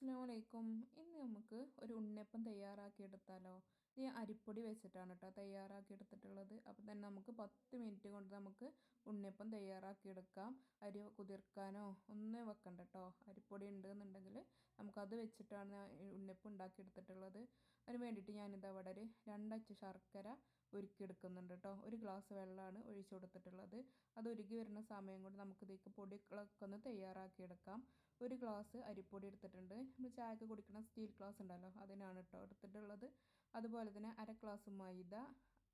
അസ്സാമലൈക്കും ഇന്ന് നമുക്ക് ഒരു ഉണ്ണിയപ്പം തയ്യാറാക്കി എടുത്താലോ ഈ അരിപ്പൊടി വെച്ചിട്ടാണ് കേട്ടോ തയ്യാറാക്കി എടുത്തിട്ടുള്ളത് അപ്പം തന്നെ നമുക്ക് പത്ത് മിനിറ്റ് കൊണ്ട് നമുക്ക് ഉണ്ണിയപ്പം തയ്യാറാക്കി എടുക്കാം അരി കുതിർക്കാനോ ഒന്നേ വെക്കണ്ട കേട്ടോ അരിപ്പൊടി ഉണ്ടെന്നുണ്ടെങ്കിൽ നമുക്കത് വെച്ചിട്ടാണ് ഉണ്ണിയപ്പം ഉണ്ടാക്കി എടുത്തിട്ടുള്ളത് അതിന് വേണ്ടിയിട്ട് ഞാനിത് അവിടെ ഒരു രണ്ടച്ച് ശർക്കര ഉരുക്കിയെടുക്കുന്നുണ്ട് കേട്ടോ. ഒരു ഗ്ലാസ് വെള്ളമാണ് ഒഴിച്ചു കൊടുത്തിട്ടുള്ളത്. അത് ഉരുകി വരുന്ന സമയം കൊണ്ട് നമുക്ക് ഇതിലേക്ക് പൊടികളൊക്കെ ഒന്ന് തയ്യാറാക്കിയെടുക്കാം. ഒരു ഗ്ലാസ് അരിപ്പൊടി എടുത്തിട്ടുണ്ട്. നമ്മൾ ചായക്ക് കുടിക്കുന്ന സ്റ്റീൽ ഗ്ലാസ് ഉണ്ടല്ലോ അതിനാണ് കേട്ടോ എടുത്തിട്ടുള്ളത്. അതുപോലെ തന്നെ അര ഗ്ലാസ് മൈദ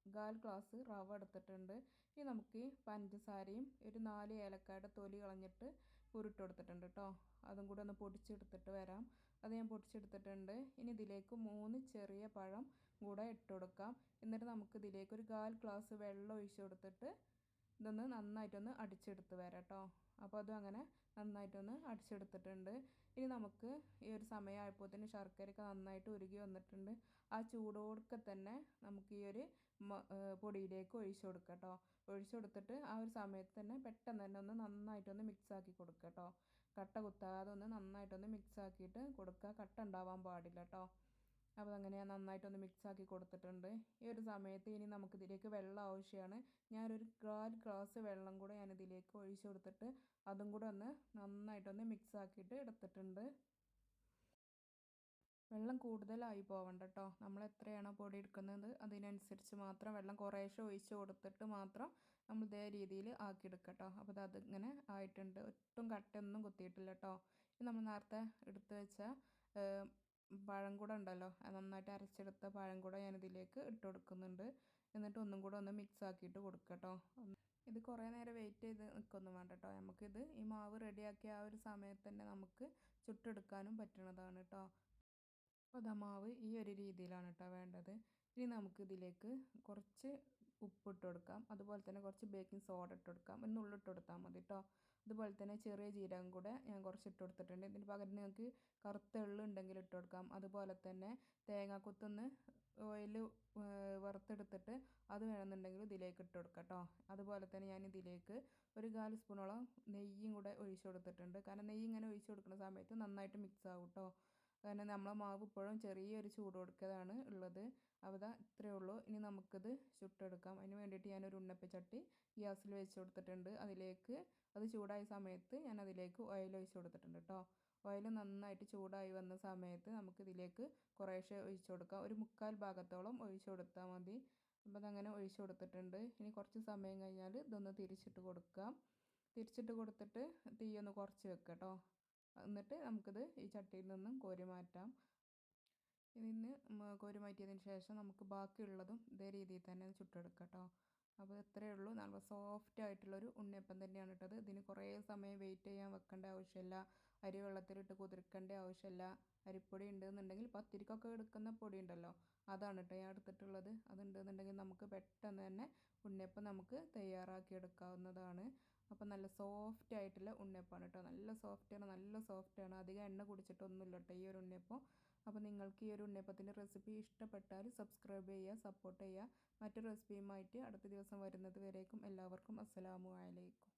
കാൽ ഗ്ലാസ് റവ എടുത്തിട്ടുണ്ട്. ഇനി നമുക്ക് പഞ്ചസാരയും ഒരു നാല് ഏലക്കായുടെ തൊലി കളഞ്ഞിട്ട് ഉരുട്ട് കൊടുത്തിട്ടുണ്ട് കേട്ടോ അതും കൂടെ ഒന്ന് പൊടിച്ചെടുത്തിട്ട് വരാം. അത് ഞാൻ പൊടിച്ചെടുത്തിട്ടുണ്ട്. ഇനി ഇതിലേക്ക് മൂന്ന് ചെറിയ പഴം കൂടെ ഇട്ട് കൊടുക്കാം എന്നിട്ട് നമുക്ക് ഇതിലേക്ക് ഒരു കാൽ ഗ്ലാസ് വെള്ളം ഒഴിച്ച് കൊടുത്തിട്ട് ഇതൊന്ന് നന്നായിട്ടൊന്ന് അടിച്ചെടുത്ത് വരാം കേട്ടോ അപ്പോൾ അതും അങ്ങനെ നന്നായിട്ടൊന്ന് അടിച്ചെടുത്തിട്ടുണ്ട്. ഇനി നമുക്ക് ഈ ഒരു സമയമായപ്പോഴത്തേന് ശർക്കരയൊക്കെ നന്നായിട്ട് ഉരുകി വന്നിട്ടുണ്ട്. ആ ചൂടോടൊക്കെ തന്നെ നമുക്ക് ഈ ഒരു പൊടിയിലേക്ക് ഒഴിച്ചു കൊടുക്കുക കേട്ടോ ഒഴിച്ചു കൊടുത്തിട്ട് ആ ഒരു സമയത്ത് തന്നെ പെട്ടെന്ന് തന്നെ ഒന്ന് നന്നായിട്ടൊന്ന് മിക്സാക്കി കൊടുക്കുക കേട്ടോ കട്ട കുത്താതെ ഒന്ന് നന്നായിട്ടൊന്ന് മിക്സാക്കിയിട്ട് കൊടുക്കുക. കട്ട ഉണ്ടാവാൻ പാടില്ല കേട്ടോ അപ്പോൾ അങ്ങനെ നന്നായിട്ട് നന്നായിട്ടൊന്ന് മിക്സ് ആക്കി കൊടുത്തിട്ടുണ്ട്. ഈ ഒരു സമയത്ത് ഇനി നമുക്ക് ഇതിലേക്ക് വെള്ളം ആവശ്യമാണ്. ഞാനൊരു കാൽ ഗ്ലാസ് വെള്ളം കൂടെ ഞാൻ ഇതിലേക്ക് ഒഴിച്ച് കൊടുത്തിട്ട് അതും കൂടെ ഒന്ന് നന്നായിട്ടൊന്ന് മിക്സ് ആക്കിയിട്ട് എടുത്തിട്ടുണ്ട്. വെള്ളം കൂടുതലായി പോവണ്ട കേട്ടോ നമ്മൾ എത്രയാണോ പൊടി എടുക്കുന്നത് അതിനനുസരിച്ച് മാത്രം വെള്ളം കുറേശ്ശെ ഒഴിച്ച് കൊടുത്തിട്ട് മാത്രം നമ്മൾ ഇതേ രീതിയിൽ ആക്കിയെടുക്കുക കേട്ടോ അപ്പോൾ ഇത് അതിങ്ങനെ ആയിട്ടുണ്ട്. ഒട്ടും കട്ടയൊന്നും കുത്തിയിട്ടില്ല കേട്ടോ ഇത് നമ്മൾ നേരത്തെ എടുത്ത് വെച്ച പഴം കൂടെ ഉണ്ടല്ലോ നന്നായിട്ട് അരച്ചെടുത്ത പഴം കൂടെ ഞാനിതിലേക്ക് ഇട്ട് കൊടുക്കുന്നുണ്ട് എന്നിട്ട് ഒന്നും കൂടെ ഒന്ന് മിക്സ് ആക്കിയിട്ട് കൊടുക്കുക കേട്ടോ ഇത് കുറേ നേരം വെയിറ്റ് ചെയ്ത് നിൽക്കൊന്നും വേണ്ട കേട്ടോ നമുക്കിത് ഈ മാവ് റെഡിയാക്കിയ ആ ഒരു സമയത്ത് തന്നെ നമുക്ക് ചുട്ടെടുക്കാനും പറ്റുന്നതാണ് കേട്ടോ അപ്പോൾ മാവ് ഈ ഒരു രീതിയിലാണ് കേട്ടോ വേണ്ടത്. ഇനി നമുക്കിതിലേക്ക് കുറച്ച് ഉപ്പിട്ട് കൊടുക്കാം. അതുപോലെ തന്നെ കുറച്ച് ബേക്കിംഗ് സോഡ ഇട്ട് കൊടുക്കാം. ഒരു നുള്ളിട്ട് കൊടുത്താൽ മതി കേട്ടോ അതുപോലെ തന്നെ ചെറിയ ജീരകം കൂടെ ഞാൻ കുറച്ച് ഇട്ട് കൊടുത്തിട്ടുണ്ട്. ഇതിന് പകരം നിങ്ങൾക്ക് കറുത്ത എള്ള് ഉണ്ടെങ്കിൽ ഇട്ട് കൊടുക്കാം. അതുപോലെ തന്നെ തേങ്ങാക്കൊത്തൊന്ന് ഓയിൽ വറുത്തെടുത്തിട്ട് അത് വേണമെന്നുണ്ടെങ്കിൽ ഇതിലേക്ക് ഇട്ട് കൊടുക്കാം കേട്ടോ അതുപോലെ തന്നെ ഞാൻ ഇതിലേക്ക് ഒരു കാൽ സ്പൂണോളം നെയ്യും കൂടെ ഒഴിച്ചു കൊടുത്തിട്ടുണ്ട്. കാരണം നെയ്യ് ഇങ്ങനെ ഒഴിച്ചു കൊടുക്കുന്ന സമയത്ത് നന്നായിട്ട് മിക്സ് ആകും കേട്ടോ കാരണം നമ്മളെ മാവ് ഇപ്പോഴും ചെറിയൊരു ചൂട് കൊടുക്കതാണ് ഉള്ളത്. അപ്പോൾ ഇതാ ഇത്രയേ ഉള്ളൂ. ഇനി നമുക്കിത് ചുട്ടെടുക്കാം. അതിന് വേണ്ടിയിട്ട് ഞാനൊരു ഉണ്ണപ്പച്ചട്ടി ഗ്യാസിൽ വെച്ച് കൊടുത്തിട്ടുണ്ട്. അതിലേക്ക് അത് ചൂടായ സമയത്ത് ഞാൻ അതിലേക്ക് ഓയിൽ ഒഴിച്ച് കൊടുത്തിട്ടുണ്ട് കേട്ടോ. ഓയിൽ നന്നായിട്ട് ചൂടായി വന്ന സമയത്ത് നമുക്ക് ഇതിലേക്ക് കുറേശ്ശെ ഒഴിച്ച് കൊടുക്കാം. ഒരു മുക്കാൽ ഭാഗത്തോളം ഒഴിച്ച് കൊടുത്താൽ മതി. അപ്പോൾ അതങ്ങനെ ഒഴിച്ച് കൊടുത്തിട്ടുണ്ട്. ഇനി കുറച്ച് സമയം കഴിഞ്ഞാൽ ഇതൊന്ന് തിരിച്ചിട്ട് കൊടുക്കാം. തിരിച്ചിട്ട് കൊടുത്തിട്ട് തീ ഒന്ന് കുറച്ച് വെക്കാം കേട്ടോ. എന്നിട്ട് നമുക്കിത് ഈ ചട്ടിയിൽ നിന്നും കോരി മാറ്റാം. ഇതിന് കോരി മാറ്റിയതിന് ശേഷം നമുക്ക് ബാക്കിയുള്ളതും ഇതേ രീതിയിൽ തന്നെ ചുട്ടെടുക്കാം കേട്ടോ അപ്പോൾ ഇത്രയേ ഉള്ളൂ. നല്ല സോഫ്റ്റ് ആയിട്ടുള്ളൊരു ഉണ്ണിയപ്പം തന്നെയാണ് ഇട്ടത് ഇതിന് കുറേ സമയം വെയിറ്റ് ചെയ്യാൻ വെക്കേണ്ട ആവശ്യമില്ല. അരി വെള്ളത്തിലിട്ട് കുതിർക്കേണ്ട ആവശ്യമില്ല. അരിപ്പൊടി ഉണ്ടെന്നുണ്ടെങ്കിൽ പത്തിരിക്കൊക്കെ എടുക്കുന്ന പൊടി ഉണ്ടല്ലോ അതാണ് കേട്ടോ ഞാൻ എടുത്തിട്ടുള്ളത്. അതുണ്ടെന്നുണ്ടെങ്കിൽ നമുക്ക് പെട്ടെന്ന് തന്നെ ഉണ്ണിയപ്പം നമുക്ക് തയ്യാറാക്കി എടുക്കാവുന്നതാണ്. അപ്പോൾ നല്ല സോഫ്റ്റ് ആയിട്ടുള്ള ഉണ്ണിയപ്പമാണ് കേട്ടോ. നല്ല സോഫ്റ്റാണ് നല്ല സോഫ്റ്റാണ് അധികം എണ്ണ കുടിച്ചിട്ടൊന്നുമില്ല കേട്ടോ ഈ ഒരു ഉണ്ണിയപ്പം. അപ്പോൾ നിങ്ങൾക്ക് ഈ ഒരു ഉണ്ണിയപ്പത്തിന്റെ റെസിപ്പി ഇഷ്ടപ്പെട്ടാൽ സബ്സ്ക്രൈബ് ചെയ്യുക സപ്പോർട്ട് ചെയ്യുക. മറ്റൊരു റെസിപ്പിയുമായിട്ട് അടുത്ത ദിവസം വരുന്നത് വരേക്കും എല്ലാവർക്കും അസ്സലാമു അലൈക്കും.